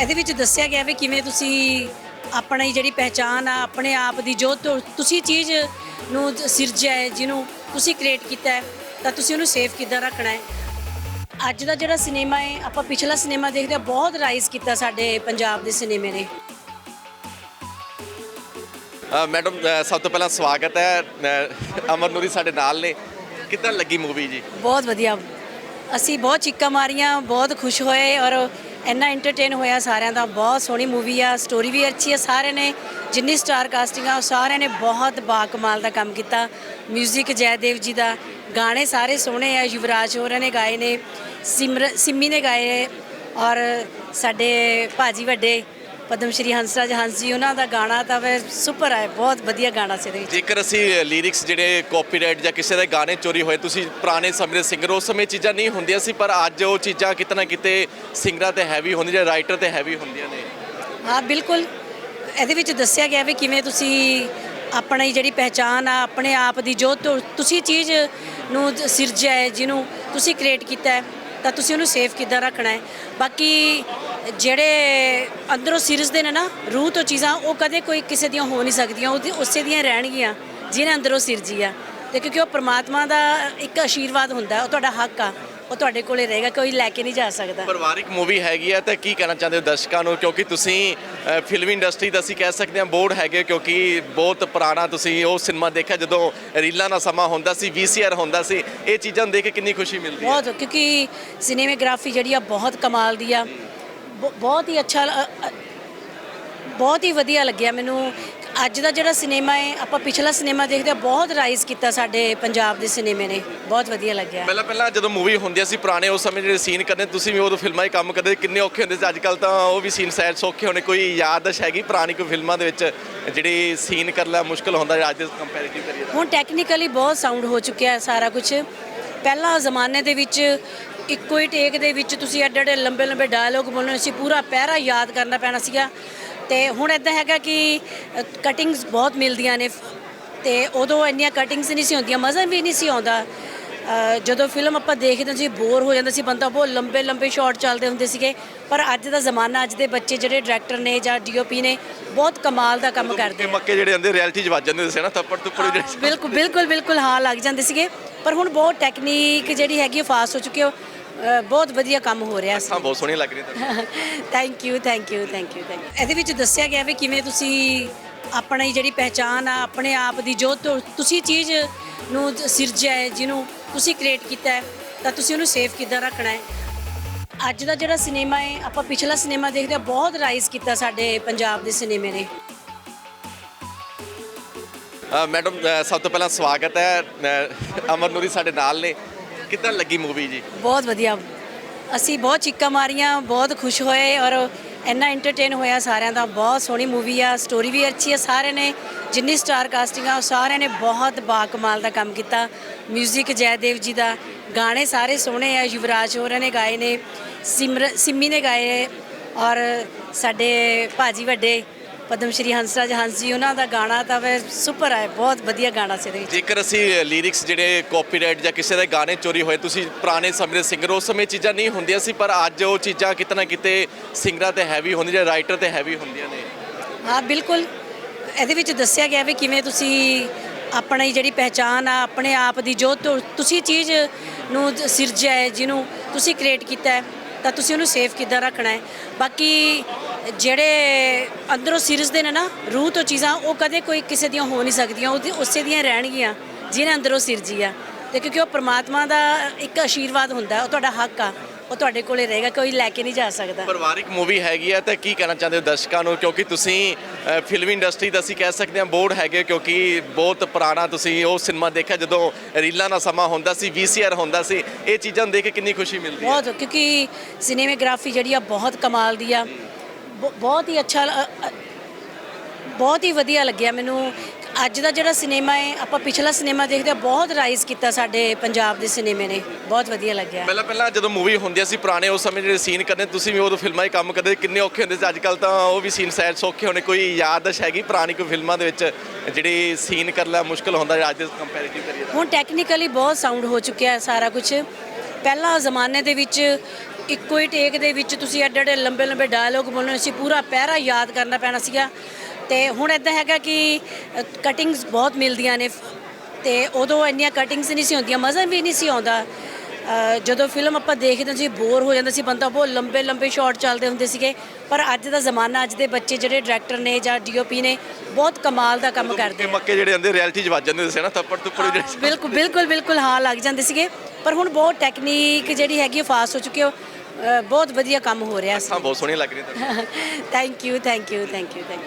ਇਹਦੇ ਵਿੱਚ ਦੱਸਿਆ ਗਿਆ ਵੀ ਕਿਵੇਂ ਤੁਸੀਂ ਆਪਣੀ ਜਿਹੜੀ ਪਹਿਚਾਨ ਆ ਆਪਣੇ ਆਪ ਦੀ ਜੋ ਤੁ- ਤੁਸੀਂ ਚੀਜ਼ ਨੂੰ ਸਿਰਜਿਆ ਹੈ ਜਿਹਨੂੰ ਤੁਸੀਂ ਕ੍ਰੀਏਟ ਕੀਤਾ ਹੈ ਤਾਂ ਤੁਸੀਂ ਉਹਨੂੰ ਸੇਵ ਕਿੱਦਾਂ ਰੱਖਣਾ ਹੈ? ਅੱਜ ਦਾ ਜਿਹੜਾ ਸਿਨੇਮਾ ਹੈ ਆਪਾਂ ਪਿਛਲਾ ਸਿਨੇਮਾ ਦੇਖਦੇ ਹਾਂ ਬਹੁਤ ਰਾਈਜ਼ ਕੀਤਾ ਸਾਡੇ ਪੰਜਾਬ ਦੇ ਸਿਨੇਮੇ ਨੇ। ਅ, ਮੈਡਮ ਅ, ਸਭ ਤੋਂ ਪਹਿਲਾਂ ਸਵਾਗਤ ਹੈ। ਅ, ਅਮਰ ਨੂਰੀ ਸਾਡੇ ਨਾਲ ਨੇ। ਕਿੱਦਾਂ ਲੱਗੀ ਮੂਵੀ ਜੀ? ਬਹੁਤ ਵਧੀਆ। ਅਸੀਂ ਬਹੁਤ ਚੀਕਾਂ ਮਾਰੀਆਂ ਬਹੁਤ ਖੁਸ਼ ਹੋਏ ਔਰ ਇੰਨਾ ਐਂਟਰਟੇਨ ਹੋਇਆ ਸਾਰਿਆਂ ਦਾ, ਬਹੁਤ ਸੋਹਣੀ ਮੂਵੀ ਆ ਸਟੋਰੀ ਵੀ ਅੱਛੀ ਆ, ਸਾਰਿਆਂ ਨੇ ਜਿੰਨੀ ਸਟਾਰ ਕਾਸਟਿੰਗ ਆ, ਉਹ ਸਾਰਿਆਂ ਨੇ ਬਹੁਤ ਬਾਕਮਾਲ ਦਾ ਕੰਮ ਕੀਤਾ। 뮤직 ਜੈਦੇਵ ਜੀ ਦਾ, ਗਾਣੇ ਸਾਰੇ ਸੋਹਣੇ ਆ, ਯੁਵਰਾਜ ਹੋਰਾਂ ਨੇ ਗਾਏ ਨੇ, ਸਿਮਰ, ਸਿੰਮੀ ਨੇ ਗਾਏ ਔਰ ਸਾਡੇ ਭਾਜੀ ਵੱਡੇ ਪਦਮ ਸ਼੍ਰੀ ਹੰਸਰਾਜ ਹੰਸ ਜੀ ਉਹਨਾਂ ਦਾ ਗਾਣਾ ਤਾਂ ਵੇ ਸੁਪਰ ਹੈ ਬਹੁਤ ਵਧੀਆ ਗਾਣਾ ਸੀ ਇਹਦੇ ਵਿੱਚ। ਜੇਕਰ ਅਸੀਂ ਲਿਰਿਕਸ ਜਿਹੜੇ ਕਾਪੀਰਾਈਟ ਜਾਂ ਕਿਸੇ ਦੇ ਗਾਣੇ ਚੋਰੀ ਹੋਏ ਤੁਸੀਂ ਪੁਰਾਣੇ ਸਮੇਂ ਦੇ ਸਿੰਗਰ ਉਸ ਸਮੇਂ ਚੀਜ਼ਾਂ ਨਹੀਂ ਹੁੰਦੀਆਂ ਸੀ ਪਰ ਅੱਜ ਉਹ ਚੀਜ਼ਾਂ ਕਿਤਨਾ ਕਿਤੇ ਸਿੰਗਰਾਂ ਤੇ ਹੈਵੀ ਹੁੰਦੀਆਂ ਜਾਂ ਰਾਈਟਰ ਤੇ ਹੈਵੀ ਹੁੰਦੀਆਂ ਨੇ। ਹਾਂ ਬਿਲਕੁਲ। ਇਹਦੇ ਵਿੱਚ ਦੱਸਿਆ ਗਿਆ ਵੀ ਕਿਵੇਂ ਤੁਸੀਂ ਆਪਣੀ ਜਿਹੜੀ ਪਹਿਚਾਨ ਆ ਆਪਣੇ ਆਪ ਦੀ ਜੋ ਤੁਸੀਂ ਚੀਜ਼ ਨੂੰ ਸਿਰਜਿਆ ਹੈ ਜਿਹਨੂੰ ਤੁਸੀਂ ਕ੍ਰੀਏਟ ਕੀਤਾ ਹੈ ਤਾਂ ਤੁਸੀਂ ਉਹਨੂੰ ਸੇਫ ਕਿੱਦਾਂ ਰੱਖਣਾ ਹੈ? ਬਾਕੀ ਜਿਹੜੇ ਅੰਦਰੋਂ ਸਿਰਜਦੇ ਨੇ ਨਾ, ਰੂਹ ਤੋਂ ਚੀਜ਼ਾਂ, ਉਹ ਕਦੇ ਕੋਈ ਕਿਸੇ ਦੀਆਂ ਹੋ ਨਹੀਂ ਸਕਦੀਆਂ, ਉਹ ਉਸੇ ਦੀਆਂ ਰਹਿਣਗੀਆਂ, ਜਿਹਨੇ ਅੰਦਰੋਂ ਸਿਰਜੀ ਆ। ਤੇ ਕਿਉਂਕਿ ਉਹ ਪ੍ਰਮਾਤਮਾ ਦਾ ਇੱਕ ਆਸ਼ੀਰਵਾਦ ਹੁੰਦਾ ਉਹ ਤੁਹਾਡਾ ਹੱਕ ਆ ਉਹ ਤੁਹਾਡੇ ਕੋਲੇ ਰਹੇਗਾ ਕੋਈ ਲੈ ਕੇ ਨਹੀਂ ਜਾ ਸਕਦਾ। ਪਰਿਵਾਰਿਕ ਮੂਵੀ ਹੈਗੀ ਹੈ ਤਾਂ ਕੀ ਕਹਿਣਾ ਚਾਹੁੰਦੇ ਹੋ ਦਰਸ਼ਕਾਂ ਨੂੰ? ਕਿਉਂਕਿ ਤੁਸੀਂ ਅ, ਫਿਲਮ ਇੰਡਸਟਰੀ ਦਾ ਅਸੀਂ ਕਹਿ ਸਕਦੇ ਹਾਂ ਬੋਰਡ ਹੈਗੇ ਕਿਉਂਕਿ ਬਹੁਤ ਪੁਰਾਣਾ ਤੁਸੀਂ ਉਹ ਸਿਨੇਮਾ ਦੇਖਿਆ ਜਦੋਂ ਰੀਲਾਂ ਦਾ ਸਮਾਂ ਹੁੰਦਾ ਸੀ ਵੀਸੀਆਰ ਹੁੰਦਾ ਸੀ ਇਹ ਚੀਜ਼ਾਂ ਨੂੰ ਦੇਖ ਕੇ ਕਿੰਨੀ ਖੁਸ਼ੀ ਮਿਲਦੀ ਹੈ? ਬਹੁਤ ਕਿਉਂਕਿ ਸਿਨੇਮੇਗ੍ਰਾਫੀ ਜਿਹੜੀ ਆ ਬਹੁਤ ਕਮਾਲ ਦੀ ਆ ਬ- ਬਹੁਤ ਹੀ ਅੱਛਾ ਲ- ਅ- ਅ- ਬਹੁਤ ਹੀ ਵਧੀਆ ਲੱਗਿਆ ਮੈਨੂੰ। ਅੱਜ ਦਾ ਜਿਹੜਾ ਸਿਨੇਮਾ ਹੈ ਆਪਾਂ ਪਿਛਲਾ ਸਿਨੇਮਾ ਦੇਖਦੇ ਹਾਂ ਬਹੁਤ ਰਾਈਜ਼ ਕੀਤਾ ਸਾਡੇ ਪੰਜਾਬ ਦੇ ਸਿਨੇਮੇ ਨੇ। ਬਹੁਤ ਵਧੀਆ ਲੱਗਿਆ। ਪਹਿਲਾਂ ਪਹਿਲਾਂ ਜਦੋਂ ਮੂਵੀ ਹੁੰਦੀ ਸੀ ਪੁਰਾਣੇ ਉਸ ਸਮੇਂ ਜਿਹੜੇ ਸੀਨ ਕਰਨੇ ਤੁਸੀਂ ਵੀ ਉਦੋਂ ਫਿਲਮਾਂ 'ਚ ਕੰਮ ਕਰਦੇ ਕਿੰਨੇ ਔਖੇ ਹੁੰਦੇ ਸੀ। ਅੱਜ ਕੱਲ ਤਾਂ ਉਹ ਵੀ ਸੀਨ ਸੈਡ ਸੌਖੇ ਹੋਣੇ ਕੋਈ ਯਾਦਸ਼ ਹੈਗੀ ਪੁਰਾਣੀ ਕੋਈ ਫਿਲਮਾਂ ਦੇ ਵਿੱਚ ਜਿਹੜੀ ਸੀਨ ਕਰਨਾ ਮੁਸ਼ਕਲ ਹੁੰਦਾ ਹੈ ਅੱਜ ਦੇ ਕੰਪੈਰੀਟਿਵ ਕਰੀਏ ਹੁਣ ਟੈਕਨੀਕਲੀ ਬਹੁਤ ਸਾਊਂਡ ਹੋ ਚੁੱਕਿਆ ਹੈ ਸਾਰਾ ਕੁਝ ਪਹਿਲਾਂ ਜ਼ਮਾਨੇ ਦੇ ਵਿੱਚ ਇੱਕੋ ਹੀ ਟੇਕ ਦੇ ਵਿੱਚ ਤੁਸੀਂ ਐਡੇ ਐਡੇ ਲੰਬੇ ਲੰਬੇ ਡਾਇਲੋਗ ਬੋਲਣੇ ਸੀ ਪੂਰਾ ਪਹਿਰਾ ਯਾਦ ਕਰਨਾ ਪੈਣਾ ਸੀਗਾ। ਤੇ ਹੁਣ ਇਦਾਂ ਹੈਗਾ ਕਿ ਕਟਿੰਗਸ ਬਹੁਤ ਮਿਲਦੀਆਂ ਨੇ। ਤੇ ਉਦੋਂ ਇੰਨੀਆਂ ਕਟਿੰਗਸ ਨਹੀਂ ਸੀ ਹੁੰਦੀਆਂ ਮਜ਼ਾ ਵੀ ਨਹੀਂ ਸੀ ਆਉਂਦਾ। ਜਦੋਂ ਫਿਲਮ ਆਪਾਂ ਦੇਖਦੇ ਸੀ ਬੋਰ ਹੋ ਜਾਂਦਾ ਸੀ ਬੰਦਾ ਬਹੁਤ ਲੰਬੇ ਲੰਬੇ ਸ਼ਾਟ ਚੱਲਦੇ ਹੁੰਦੇ ਸੀਗੇ। ਪਰ ਅੱਜ ਦਾ ਜ਼ਮਾਨਾ ਅੱਜ ਦੇ ਬੱਚੇ ਜਿਹੜੇ ਡਾਇਰੈਕਟਰ ਨੇ ਜਾਂ ਡੀਓਪੀ ਨੇ ਬਹੁਤ ਕਮਾਲ ਦਾ ਕੰਮ ਕਰਦੇ ਮੱਕੇ ਆ ਮੱਕੇ ਜਿਹੜੇ ਹੁੰਦੇ ਰਿਐਲਿਟੀ 'ਚ ਵੱਜ ਜਾਂਦੇ ਸੀ ਨਾ ਥੱਪੜ ਥੁੱਪੜ ਜਿਹੜੇ ਬਿਲਕੁਲ ਬਿਲਕੁਲ ਬਿਲਕੁਲ ਹਾਂ ਲੱਗ ਜਾਂਦੇ ਸੀਗੇ। ਪਰ ਹੁਣ ਬਹੁਤ ਟੈਕਨੀਕ ਜਿਹੜੀ ਹੈਗੀ ਫਾਸਟ ਹੋ ਚੁੱਕੀ ਹੈ ਅ, ਬਹੁਤ ਵਧੀਆ ਕੰਮ ਹੋ ਰਿਹਾ ਸੀ। ਹਾਂ ਬਹੁਤ ਸੋਹਣੀਆਂ ਲੱਗ ਰਹੀਆਂ ਤੁਹਾਨੂੰ thank you thank you thank you thank you ਇਹਦੇ ਵਿੱਚ ਦੱਸਿਆ ਗਿਆ ਵੀ ਕਿਵੇਂ ਤੁਸੀਂ ਆਪਣੀ ਜਿਹੜੀ ਪਹਿਚਾਨ ਆ ਆਪਣੇ ਆਪ ਦੀ ਜੋ ਤੁ- ਤੁਸੀਂ ਚੀਜ਼ ਨੂੰ ਸਿਰਜਿਆ ਹੈ ਜਿਹਨੂੰ ਤੁਸੀਂ ਕ੍ਰੀਏਟ ਕੀਤਾ ਹੈ ਤਾਂ ਤੁਸੀਂ ਉਹਨੂੰ ਸੇਵ ਕਿੱਦਾਂ ਰੱਖਣਾ ਹੈ? ਅੱਜ ਦਾ ਜਿਹੜਾ ਸਿਨੇਮਾ ਹੈ ਆਪਾਂ ਪਿਛਲਾ ਸਿਨੇਮਾ ਦੇਖਦੇ ਹਾਂ ਬਹੁਤ ਰਾਈਜ਼ ਕੀਤਾ ਸਾਡੇ ਪੰਜਾਬ ਦੇ ਸਿਨੇਮੇ ਨੇ। ਅ, ਮੈਡਮ ਅ, ਸਭ ਤੋਂ ਪਹਿਲਾਂ ਸਵਾਗਤ ਹੈ। ਅ, ਅਮਰ ਨੂਰੀ ਸਾਡੇ ਨਾਲ ਨੇ। ਕਿੱਦਾਂ ਲੱਗੀ ਮੂਵੀ ਜੀ? ਬਹੁਤ ਵਧੀਆ। ਅਸੀਂ ਬਹੁਤ ਚੀਕਾਂ ਮਾਰੀਆਂ, ਬਹੁਤ ਖੁਸ਼ ਹੋਏ ਔਰ ਇੰਨਾ ਐਂਟਰਟੇਨ ਹੋਇਆ ਸਾਰਿਆਂ ਦਾ। ਬਹੁਤ ਸੋਹਣੀ ਮੂਵੀ ਆ ਸਟੋਰੀ ਵੀ ਅੱਛੀ ਆ, ਸਾਰਿਆਂ ਨੇ ਜਿੰਨੀ ਸਟਾਰ ਕਾਸਟਿੰਗ ਆ, ਉਹ ਸਾਰਿਆਂ ਨੇ ਬਹੁਤ ਬਾਕਮਾਲ ਦਾ ਕੰਮ ਕੀਤਾ। 뮤직 ਜੈਦੇਵ ਜੀ ਦਾ, ਗਾਣੇ ਸਾਰੇ ਸੋਹਣੇ ਆ, ਯੁਵਰਾਜ ਹੋਰਾਂ ਨੇ ਗਾਏ ਨੇ, ਸਿਮਰ ਸਿੰਮੀ ਨੇ ਗਾਏ ਔਰ ਸਾਡੇ ਭਾਜੀ ਵੱਡੇ ਪਦਮ ਸ਼੍ਰੀ ਹੰਸਰਾਜ ਹੰਸ ਜੀ ਉਹਨਾਂ ਦਾ ਗਾਣਾ ਤਾਂ ਵੇ ਸੁਪਰ ਹੈ ਬਹੁਤ ਵਧੀਆ ਗਾਣਾ ਸੀ ਇਹਦੇ ਵਿੱਚ। ਜੇਕਰ ਅਸੀਂ ਲਿਰਿਕਸ ਜਿਹੜੇ ਕਾਪੀਰਾਈਟ ਜਾਂ ਕਿਸੇ ਦੇ ਗਾਣੇ ਚੋਰੀ ਹੋਏ ਤੁਸੀਂ ਪੁਰਾਣੇ ਸਮੇਂ ਦੇ ਸਿੰਗਰ ਉਸ ਸਮੇਂ ਚੀਜ਼ਾਂ ਨਹੀਂ ਹੁੰਦੀਆਂ ਸੀ ਪਰ ਅੱਜ ਉਹ ਚੀਜ਼ਾਂ ਕਿਤਨਾ ਕਿਤੇ ਸਿੰਗਰਾਂ ਤੇ ਹੈਵੀ ਹੁੰਦੀਆਂ ਜਾਂ ਰਾਈਟਰ ਤੇ ਹੈਵੀ ਹੁੰਦੀਆਂ ਨੇ। ਹਾਂ ਬਿਲਕੁਲ। ਇਹਦੇ ਵਿੱਚ ਦੱਸਿਆ ਗਿਆ ਵੀ ਕਿਵੇਂ ਤੁਸੀਂ ਆਪਣੀ ਜਿਹੜੀ ਪਹਿਚਾਨ ਆ ਆਪਣੇ ਆਪ ਦੀ ਜੋ ਤੁਸੀਂ ਚੀਜ਼ ਨੂੰ ਸਿਰਜਿਆ ਹੈ ਜਿਹਨੂੰ ਤੁਸੀਂ ਕ੍ਰੀਏਟ ਕੀਤਾ ਹੈ ਤਾਂ ਤੁਸੀਂ ਉਹਨੂੰ ਸੇਵ ਕਿੱਦਾਂ ਰੱਖਣਾ ਹੈ। ਬਾਕੀ ਜਿਹੜੇ ਅੰਦਰੋਂ ਸਿਰਜਦੇ ਨੇ ਨਾ ਰੂਹ ਤੋਂ ਚੀਜ਼ਾਂ ਉਹ ਕਦੇ ਕੋਈ ਕਿਸੇ ਦੀਆਂ ਹੋ ਨਹੀਂ ਸਕਦੀਆਂ ਉਹਦੀ ਉਸੇ ਦੀਆਂ ਰਹਿਣਗੀਆਂ ਜਿਹਨੇ ਅੰਦਰੋਂ ਸਿਰਜੀ ਆ। ਤੇ ਕਿਉਂਕਿ ਉਹ ਪ੍ਰਮਾਤਮਾ ਦਾ ਇੱਕ ਆਸ਼ੀਰਵਾਦ ਹੁੰਦਾ ਉਹ ਤੁਹਾਡਾ ਹੱਕ ਆ ਉਹ ਤੁਹਾਡੇ ਕੋਲੇ ਰਹੇਗਾ ਕੋਈ ਲੈ ਕੇ ਨਹੀਂ ਜਾ ਸਕਦਾ। ਪਰਿਵਾਰਿਕ ਮੂਵੀ ਹੈਗੀ ਹੈ ਤਾਂ ਕੀ ਕਹਿਣਾ ਚਾਹੁੰਦੇ ਹੋ ਦਰਸ਼ਕਾਂ ਨੂੰ? ਕਿਉਂਕਿ ਤੁਸੀਂ ਫਿਲਮ ਇੰਡਸਟਰੀ ਦਾ ਅਸੀਂ ਕਹਿ ਸਕਦੇ ਹਾਂ ਬੋਰਡ ਹੈਗੇ ਕਿਉਂਕਿ ਬਹੁਤ ਪੁਰਾਣਾ ਤੁਸੀਂ ਉਹ ਸਿਨੇਮਾ ਦੇਖਿਆ ਜਦੋਂ ਰੀਲਾਂ ਦਾ ਸਮਾਂ ਹੁੰਦਾ ਸੀ ਵੀਸੀਆਰ ਹੁੰਦਾ ਸੀ ਇਹ ਚੀਜ਼ਾਂ ਦੇਖ ਕੇ ਕਿੰਨੀ ਖੁਸ਼ੀ ਮਿਲਦੀ ਹੈ? ਬਹੁਤ ਕਿਉਂਕਿ ਸਿਨੇਮੇਗ੍ਰਾਫੀ ਜਿਹੜੀ ਆ ਬਹੁਤ ਕਮਾਲ ਦੀ ਆ। ਬਹੁਤ ਹੀ ਅੱਛਾ ਬਹੁਤ ਹੀ ਵਧੀਆ ਲੱਗਿਆ ਮੈਨੂੰ। ਅੱਜ ਦਾ ਜਿਹੜਾ ਸਿਨੇਮਾ ਹੈ ਆਪਾਂ ਪਿਛਲਾ ਸਿਨੇਮਾ ਦੇਖਦੇ ਹਾਂ ਬਹੁਤ ਰਾਈਜ਼ ਕੀਤਾ ਸਾਡੇ ਪੰਜਾਬ ਦੇ ਸਿਨੇਮੇ ਨੇ। ਬਹੁਤ ਵਧੀਆ ਲੱਗਿਆ। ਪਹਿਲਾਂ ਪਹਿਲਾਂ ਜਦੋਂ ਮੂਵੀ ਹੁੰਦੀ ਸੀ ਪੁਰਾਣੇ ਉਸ ਸਮੇਂ ਜਿਹੜੇ ਸੀਨ ਕਰਨੇ ਤੁਸੀਂ ਵੀ ਉਦੋਂ ਫਿਲਮਾਂ 'ਚ ਕੰਮ ਕਰਦੇ ਕਿੰਨੇ ਔਖੇ ਹੁੰਦੇ ਸੀ। ਅੱਜ ਕੱਲ ਤਾਂ ਉਹ ਵੀ ਸੀਨ ਸੈਡ ਸੌਖੇ ਹੋਣੇ। ਕੋਈ ਯਾਦਸ਼ ਹੈਗੀ ਪੁਰਾਣੀ ਕੋਈ ਫਿਲਮਾਂ ਦੇ ਵਿੱਚ ਜਿਹੜੀ ਸੀਨ ਕਰਨਾ ਮੁਸ਼ਕਲ ਹੁੰਦਾ ਹੈ ਅੱਜ ਦੇ ਕੰਪੈਰੀਟਿਵ ਕਰੀਏ ਹੁਣ ਟੈਕਨੀਕਲੀ ਬਹੁਤ ਸਾਊਂਡ ਹੋ ਚੁੱਕਿਆ ਹੈ ਸਾਰਾ ਕੁਝ ਪਹਿਲਾਂ ਜ਼ਮਾਨੇ ਦੇ ਵਿੱਚ ਇੱਕੋ ਹੀ ਟੇਕ ਦੇ ਵਿੱਚ ਤੁਸੀਂ ਐਡੇ ਐਡੇ ਲੰਬੇ ਲੰਬੇ ਡਾਇਲੋਗ ਬੋਲਣੇ ਸੀ ਪੂਰਾ ਪਹਿਰਾ ਯਾਦ ਕਰਨਾ ਪੈਣਾ ਸੀਗਾ। ਤੇ ਹੁਣ ਇਦਾਂ ਹੈਗਾ ਕਿ ਕਟਿੰਗਸ ਬਹੁਤ ਮਿਲਦੀਆਂ ਨੇ। ਤੇ ਉਦੋਂ ਇੰਨੀਆਂ ਕਟਿੰਗਸ ਨਹੀਂ ਸੀ ਹੁੰਦੀਆਂ ਮਜ਼ਾ ਵੀ ਨਹੀਂ ਸੀ ਆਉਂਦਾ। ਜਦੋਂ ਫਿਲਮ ਆਪਾਂ ਦੇਖਦੇ ਸੀ ਬੋਰ ਹੋ ਜਾਂਦਾ ਸੀ ਬੰਦਾ ਬਹੁਤ ਲੰਬੇ ਲੰਬੇ ਸ਼ਾਟ ਚੱਲਦੇ ਹੁੰਦੇ ਸੀਗੇ। ਪਰ ਅੱਜ ਦਾ ਜ਼ਮਾਨਾ ਅੱਜ ਦੇ ਬੱਚੇ ਜਿਹੜੇ ਡਾਇਰੈਕਟਰ ਨੇ ਜਾਂ ਡੀਓਪੀ ਨੇ ਬਹੁਤ ਕਮਾਲ ਦਾ ਕੰਮ ਕਰਦੇ ਮੱਕੇ ਜਿਹੜੇ ਹੁੰਦੇ ਰਿਐਲਿਟੀ 'ਚ ਵੱਜ ਜਾਂਦੇ ਸੀ ਨਾ ਥੱਪੜ ਥੁੱਪੜ ਜਿਹੜੇ ਬਿਲਕੁਲ ਬਿਲਕੁਲ ਬਿਲਕੁਲ ਹਾਂ ਲੱਗ ਜਾਂਦੇ ਸੀਗੇ। ਪਰ ਹੁਣ ਬਹੁਤ ਟੈਕਨੀਕ ਜਿਹੜੀ ਹੈਗੀ ਫਾਸਟ ਹੋ ਚੁੱਕੀ ਹੈ ਅ, ਬਹੁਤ ਵਧੀਆ ਕੰਮ ਹੋ ਰਿਹਾ ਸੀ। ਬਹੁਤ ਸੋਹਣੀਆਂ ਲੱਗ ਰਹੀਆਂ ਤੁਹਾਨੂੰ thank you thank you thank you thank